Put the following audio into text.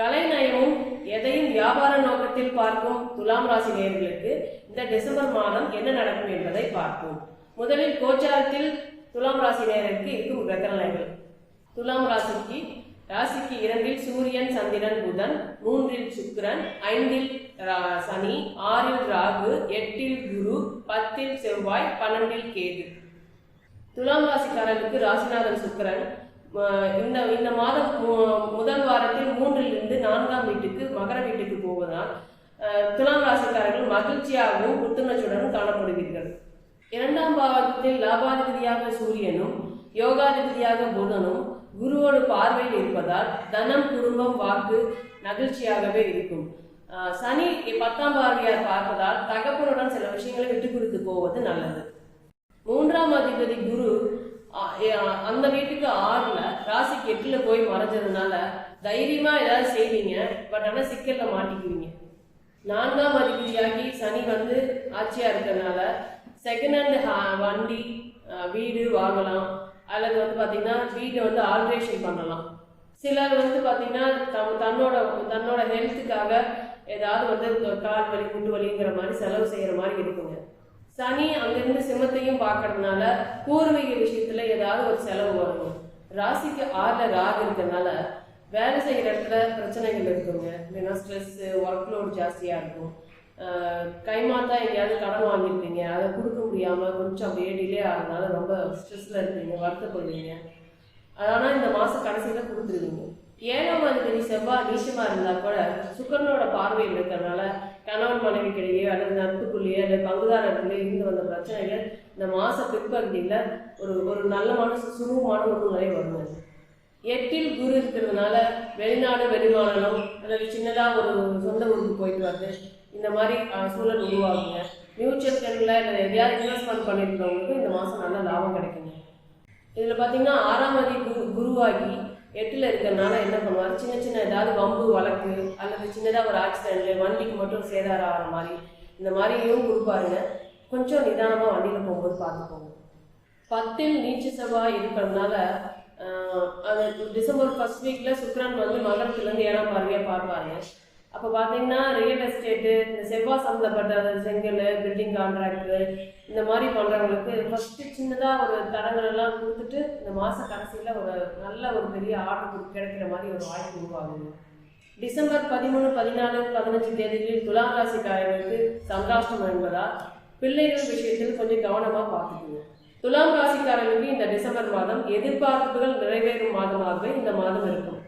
கலைநயமும் எதையும் வியாபார நோக்கத்தில் பார்க்கும் துலாம் ராசி நேர்களுக்கு இந்த டிசம்பர் மாதம் என்ன நடக்கும் என்பதை பார்ப்போம். முதலில் கோச்சாரத்தில் துலாம் ராசி நேரருக்கு இருக்கும் கிரகநிலைகள். துலாம் ராசிக்கு ராசிக்கு இரண்டில் சூரியன் சந்திரன் புதன் மூன்றில் சுக்கிரன் ஐந்தில் சனி ஆறில் ராகு எட்டில் குரு பத்தில் செவ்வாய் பன்னெண்டில் கேது. துலாம் ராசிக்காரர்களுக்கு ராசிநாதன் சுக்கிரன். இந்த இந்த மாதம் துலாம் ராசிக்காரர்கள் மகிழ்ச்சியாகவும் புத்துணர்ச்சியுடனும் காணப்படுவீர்கள். இரண்டாம் பாவத்தில் லாபாதிபதியாக சூரியனும் யோகாதிபதியாக புதனும் குருவோடு பார்வையில் இருப்பதால் தனம் குடும்பம் வாக்கு நகிழ்ச்சியாகவே இருக்கும். சனி பத்தாம் பார்வையார் பார்ப்பதால் தகப்பனுடன் சில விஷயங்களை விட்டு கொடுத்து போவது நல்லது. மூன்றாம் அதிபதி குரு அந்த வீட்டுக்கு ஆறுல ராசிக்கு எட்டுல போய் மறைஞ்சதுனால தைரியமா ஏதாவது செய்வீங்க பட் ஆனா சிக்கல்ல மாட்டிக்குவீங்க. நான்காம் அதிபதியாகி சனி வந்து ஆட்சியா இருக்கிறதுனால செகண்ட் ஹேண்ட் வண்டி வீடு வாங்கலாம். அல்லது வந்து பார்த்திங்கன்னா வீட்டை வந்து ஆல்ட்ரேஷன் பண்ணலாம். சிலர் வந்து பார்த்திங்கன்னா தம் தன்னோட தன்னோட ஹெல்த்துக்காக ஏதாவது வந்து கால் வலி குண்டு வலிங்கிற மாதிரி செலவு செய்கிற மாதிரி இருக்குங்க. சனி அங்கிருந்து சிம்மத்தையும் பார்க்கறதுனால பூர்வீக விஷயத்தில் ஏதாவது ஒரு செலவு வரும் ராசிக்கு ஆறுல ராகு இருக்கிறதுனால வேலை செய்கிற இடத்துல பிரச்சனைகள் இருக்குங்க. இல்லைன்னா ஸ்ட்ரெஸ்ஸு ஒர்க் லோட் ஜாஸ்தியாக இருக்கும். கைமாத்தா எங்கேயாவது கடன் வாங்கியிருப்பீங்க. அதை கொடுக்க முடியாமல் கொஞ்சம் அப்படியே டிலே ஆகிறதுனால ரொம்ப ஸ்ட்ரெஸ்ஸில் இருப்பீங்க வருத்தப்படுவீங்க. அதனால் இந்த மாதம் கடைசியில் கொடுத்துருவீங்க. ஏழாம் அதிபதி செவ்வாய் நீச்சமா இருந்தால் கூட சுக்கரனோட பார்வையில் இருக்கிறதுனால கணவன் மனைவிக்கிடையே அல்லது நட்புக்குள்ளேயே அல்லது பங்குதாரர்களே இருந்து வந்த பிரச்சனைகள் இந்த மாத பிற்பகுதியில் ஒரு ஒரு நல்ல மனசு சுமூகமான ஒரு நிலை வருங்க. எட்டில் குரு இருக்கிறதுனால வெளிநாடு வெளிமாநிலம் அல்லது சின்னதாக ஒரு சொந்த ஊருக்கு போயிட்டு வந்து இந்த மாதிரி சூழல் உருவாகுங்க. மியூச்சுவல் ஃபண்டில் இல்லை எதையாவது இன்வெஸ்ட்மெண்ட் பண்ணியிருக்கிறவங்களுக்கு இந்த மாதம் நல்ல லாபம் கிடைக்குங்க. இதில் பார்த்தீங்கன்னா ஆறாம் அதி குரு குருவாகி எட்டில் இருக்கிறதுனால என்ன பண்ணுவார்? சின்ன சின்ன ஏதாவது வம்பு வழக்கு அல்லது சின்னதாக ஒரு ஆக்சிடென்ட் வண்டிக்கு மட்டும் சேதாரம் ஆகிற மாதிரி இந்த மாதிரியும் கொடுப்பாருங்க. கொஞ்சம் நிதானமாக வண்டியில் போகும்போது பார்த்துக்கோங்க. பத்தில் நீச்ச செவ்வாய் இருக்கிறதுனால அது டிசம்பர் ஃபர்ஸ்ட் வீக்ல சுக்ரன் வந்து மகரத்துலேருந்து ஏழாம் பார்வையாக பார்ப்பாருங்க அப்போ பார்த்தீங்கன்னா ரியல் எஸ்டேட்டு இந்த செவ்வாய் சம்மந்தப்பட்ட செங்கல் பில்டிங் கான்ட்ராக்டு இந்த மாதிரி பண்ணுறவங்களுக்கு ஃபஸ்ட்டு சின்னதாக ஒரு தடங்கள் எல்லாம் கொடுத்துட்டு இந்த மாத கடைசியில் ஒரு நல்ல ஒரு பெரிய ஆர்டர் கிடைக்கிற மாதிரி ஒரு வாய்ப்பு உருவாகுங்க டிசம்பர் பதிமூணு பதினாலு பதினஞ்சு தேதிகளில் துலாம் ராசிக்காரர்களுக்கு சந்தாஷ்டம் என்பதால் பிள்ளைகள் விஷயத்தில் கொஞ்சம் கவனமாக பார்த்துக்குங்க. துலாம் ராசிக்காரர்களுக்கு இந்த டிசம்பர் மாதம் எதிர்பார்ப்புகள் நிறைவேறும் மாதமாகவே இந்த மாதம் இருக்கும்.